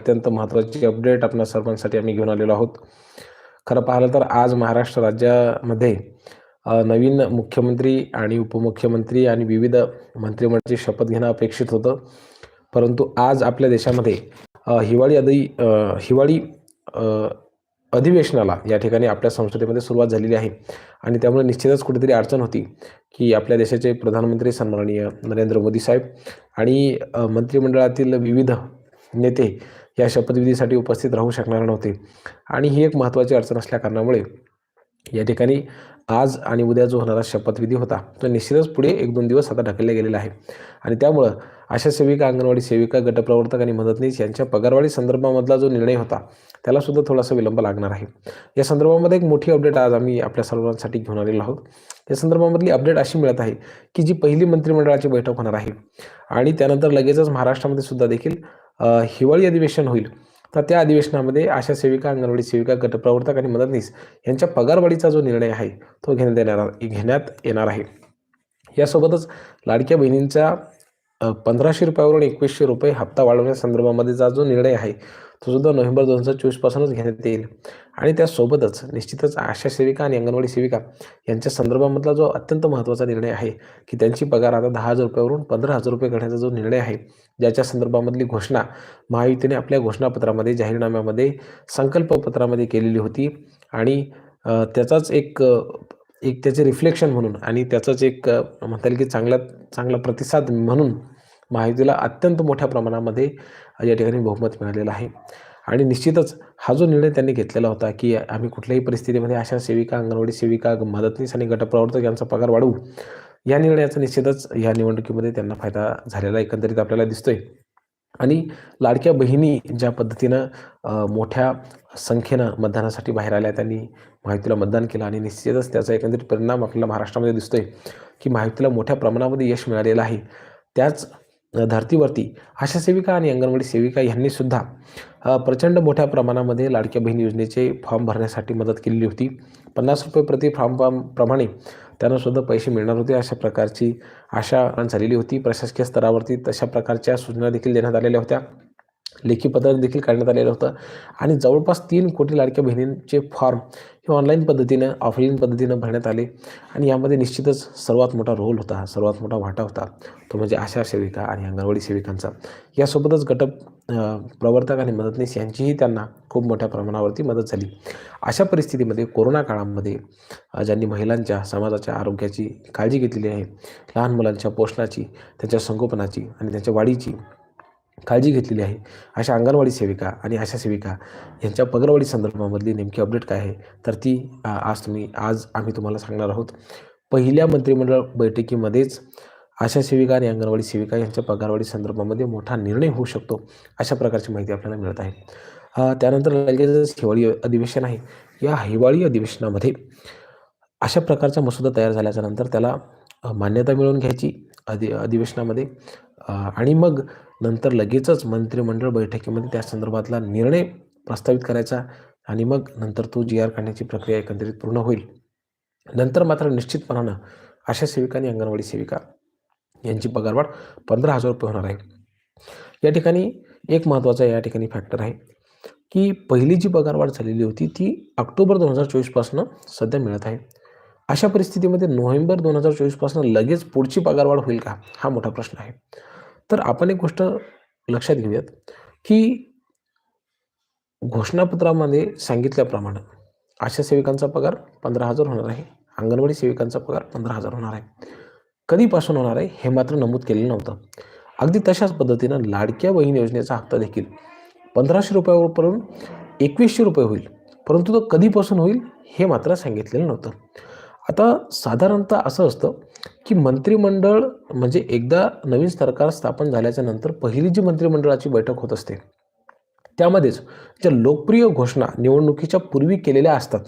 अत्यंत महत्त्वाची अपडेट आपल्या सर्वांसाठी आम्ही घेऊन आलेलो आहोत. खरं पाहिलं तर आज महाराष्ट्र राज्यामध्ये नवीन मुख्यमंत्री आणि उपमुख्यमंत्री आणि विविध मंत्रिमंडळाची शपथ घेणं अपेक्षित होतं. परंतु आज आपल्या देशामध्ये हिवाळी अधी हिवाळी अधिवेशनाला या ठिकाणी आपल्या संसदेमध्ये सुरुवात झालेली आहे. आणि त्यामुळे निश्चितच कुठेतरी अडचण होती की आपल्या देशाचे प्रधानमंत्री सन्माननीय नरेंद्र मोदी साहेब आणि मंत्रिमंडळातील विविध नेते या शपथविधीसाठी उपस्थित राहू शकणार नव्हते. आणि ही एक महत्त्वाची अडचण असल्याकारणामुळे या ठिकाणी आज आणि उद्या जो होणारा शपथविधी होता तो निश्चितच पुढे एक दोन दिवस आता ढकलला गेलेला आहे. आणि त्यामुळं आशा सेविका अंगणवाडी सेविका गटप्रवर्तक आणि मदतनीस यांच्या पगारवाढी संदर्भामधला जो निर्णय होता त्याला सुद्धा थोडासा विलंब लागणार आहे. या संदर्भामध्ये एक मोठी अपडेट आज आम्ही आपल्या सर्वांसाठी घेऊन आलेलो आहोत. या संदर्भामधली अपडेट अशी मिळत आहे की जी पहिली मंत्रिमंडळाची बैठक होणार आहे. आणि त्यानंतर लगेचच महाराष्ट्रामध्ये सुद्धा देखील हिवाळी अधिवेशन होईल. तर त्या अधिवेशनामध्ये आशा सेविका अंगणवाडी सेविका गटप्रवर्तक आणि मदतनीस यांच्या पगारवाढीचा जो निर्णय आहे तो घेण्यात येणार घेण्यात येणार आहे. यासोबतच लाडक्या बहिणींचा पंधराशे रुपयावरून एकवीसशे रुपये हप्ता वाढवण्यासंदर्भामध्येचा जो निर्णय आहे तो सुद्धा नोव्हेंबर दोन हजार चोवीसपासूनच घेण्यात येईल. आणि त्यासोबतच निश्चितच आशा सेविका आणि अंगणवाडी सेविका यांच्या संदर्भामधला जो अत्यंत महत्त्वाचा निर्णय आहे की त्यांची पगार आता दहा हजार रुपयावरून पंधरा हजार रुपये करण्याचा जो निर्णय आहे ज्याच्या संदर्भामधली घोषणा महायुतीने आपल्या घोषणापत्रामध्ये जाहीरनाम्यामध्ये संकल्पपत्रामध्ये केलेली होती. आणि त्याचाच एक एक त्याचे रिफ्लेक्शन म्हणून आणि त्याचाच एक म्हणता येईल की चांगला चांगला प्रतिसाद म्हणून महायुतीला अत्यंत मोठ्या प्रमाणामध्ये या ठिकाणी बहुमत मिळालेलं आहे. आणि निश्चितच हा जो निर्णय त्यांनी घेतलेला होता की आम्ही कुठल्याही परिस्थितीमध्ये अशा सेविका अंगणवाडी सेविका मदतनीस आणि गटप्रवर्तक यांचा पगार वाढवू या निर्णयाचा निश्चितच या निवडणुकीमध्ये त्यांना फायदा झालेला एकंदरीत आपल्याला दिसतोय. आणि लाडक्या बहिणी ज्या पद्धतीनं मोठ्या संख्येनं मतदानासाठी बाहेर आल्या त्यांनी महायुतीला मतदान केलं आणि निश्चितच त्याचा एकंदरीत परिणाम आपल्याला महाराष्ट्रामध्ये दिसतोय की महायुतीला मोठ्या प्रमाणामध्ये यश मिळालेलं आहे. त्याच धर्तीवरती आशा सेविका आणि अंगणवाडी सेविका यांनी सुद्धा प्रचंड मोठ्या प्रमाणामध्ये लाडक्या बहीण योजनेचे फॉर्म भरण्यासाठी मदत केलेली होती. पन्नास रुपये प्रति फॉर्म फॉर्म प्रमाणे त्यांना सुद्धा पैसे मिळणार होते अशा प्रकारची आशा झालेली होती. प्रशासकीय स्तरावरती तशा प्रकारच्या सूचना देखील देण्यात आलेल्या होत्या. लेखी पत्र देखील काढण्यात आलेलं होतं. आणि जवळपास तीन कोटी लाडक्या बहिणींचे फॉर्म हे ऑनलाईन पद्धतीनं ऑफलाईन पद्धतीनं भरण्यात आले. आणि यामध्ये निश्चितच सर्वात मोठा रोल होता सर्वात मोठा वाटा होता. तो म्हणजे आशा सेविका आणि अंगणवाडी सेविकांचा. यासोबतच गट प्रवर्तक आणि मदतनीस यांचीही त्यांना खूप मोठ्या प्रमाणावरती मदत झाली. अशा परिस्थितीमध्ये कोरोना काळामध्ये ज्यांनी महिलांच्या समाजाच्या आरोग्याची काळजी घेतलेली आहे लहान मुलांच्या पोषणाची त्यांच्या संगोपनाची आणि त्यांच्या वाढीची काळजी घेतलेली आहे. अशा अंगणवाडी सेविका आणि आशा सेविका यांच्या पगारवाढी संदर्भामधली नेमकी अपडेट काय आहे? तर ती आज तुम्ही आज आम्ही तुम्हाला सांगणार आहोत. पहिल्या मंत्रिमंडळ बैठकीमध्येच आशा सेविका आणि अंगणवाडी सेविका यांच्या पगारवाढी संदर्भामध्ये मोठा निर्णय होऊ शकतो अशा प्रकारची माहिती आपल्याला मिळत आहे. त्यानंतर लगेचच हिवाळी अधिवेशन आहे. या हिवाळी अधिवेशनामध्ये अशा प्रकारचा मसुदा तयार झाल्याच्यानंतर त्याला मान्यता मिळवून घ्यायची अधि अधिवेशनामध्ये. आणि मग नंतर लगेचच मंत्रिमंडळ बैठकीमध्ये त्या संदर्भातला निर्णय प्रस्तावित करायचा आणि मग नंतर तो जी आर काढण्याची प्रक्रिया एकंदरीत पूर्ण होईल. नंतर मात्र निश्चितपणानं आशा सेविका आणि अंगणवाडी सेविका यांची पगारवाढ पंधरा हजार रुपये होणार आहे. या ठिकाणी एक महत्त्वाचा या ठिकाणी फॅक्टर आहे की पहिली जी पगारवाढ झालेली होती ती ऑक्टोबर दोन हजार चोवीसपासून सध्या मिळत आहे. अशा परिस्थितीमध्ये नोव्हेंबर दोन हजार चोवीसपासून लगेच पुढची पगारवाढ होईल का? हा मोठा प्रश्न आहे. तर आपण एक गोष्ट लक्षात घेऊयात की घोषणापत्रामध्ये सांगितल्याप्रमाणे आशा सेविकांचा पगार पंधरा हजार होणार आहे. अंगणवाडी सेविकांचा पगार पंधरा हजार होणार आहे. कधीपासून होणार आहे हे मात्र नमूद केलेलं नव्हतं. अगदी तशाच पद्धतीनं लाडक्या बहीण योजनेचा हप्ता देखील पंधराशे रुपयावरून एकवीसशे रुपये होईल परंतु तो कधीपासून होईल हे मात्र सांगितलेलं नव्हतं. आता साधारणतः असं असतं की मंत्रिमंडळ म्हणजे एकदा नवीन सरकार स्थापन झाल्याच्यानंतर पहिली जी मंत्रिमंडळाची बैठक होत असते त्यामध्येच ज्या लोकप्रिय घोषणा निवडणुकीच्या पूर्वी केलेल्या असतात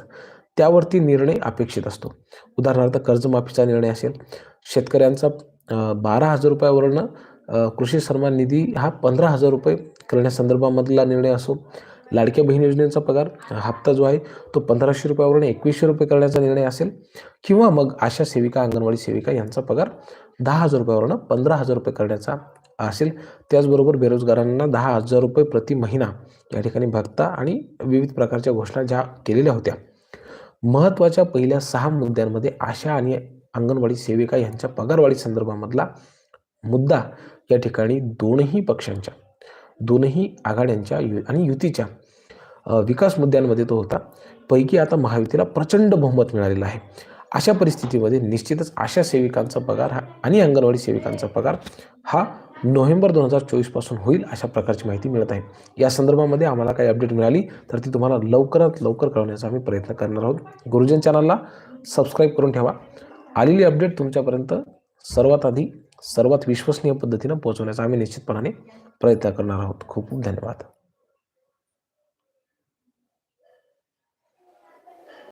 त्यावरती निर्णय अपेक्षित असतो. उदाहरणार्थ कर्जमाफीचा निर्णय असेल शेतकऱ्यांचा बारा हजार रुपयावरून कृषी सन्मान निधी हा पंधरा हजार रुपये करण्यासंदर्भामधला निर्णय असो लाडक्या बहीण योजनेचा पगार हप्ता जो आहे तो पंधराशे रुपयावरून एकवीसशे रुपये करण्याचा निर्णय असेल. किंवा मग आशा सेविका अंगणवाडी सेविका यांचा पगार दहा हजार रुपयावरून पंधरा हजार रुपये करण्याचा असेल. त्याचबरोबर बेरोजगारांना दहा हजार रुपये प्रति महिना या ठिकाणी भत्ता आणि विविध प्रकारच्या घोषणा ज्या केलेल्या होत्या. महत्त्वाच्या पहिल्या सहा मुद्द्यांमध्ये आशा आणि अंगणवाडी सेविका यांच्या पगारवाढी संदर्भामधला मुद्दा या ठिकाणी दोनही पक्षांच्या दोनही आघाड्यांच्या यु आणि युतीच्या विकास मुद्द्यांमध्ये तो होता. पैकी आता महायुतीला प्रचंड बहुमत मिळालेलं आहे. अशा परिस्थितीमध्ये निश्चितच आशा सेविकांचा पगार हा आणि अंगणवाडी सेविकांचा पगार हा नोव्हेंबर दोन हजार चोवीसपासून होईल अशा प्रकारची माहिती मिळत आहे. या संदर्भामध्ये आम्हाला काही अपडेट मिळाली तर ती तुम्हाला लवकरात लवकर कळवण्याचा आम्ही प्रयत्न करणार आहोत. गुरुजन चॅनलला सबस्क्राईब करून ठेवा. आलेली अपडेट तुमच्यापर्यंत सर्वात आधी सर्वात विश्वसनीय पद्धतीनं पोहोचवण्याचा आम्ही निश्चितपणाने प्रयत्न करणार आहोत. खूप खूप धन्यवाद.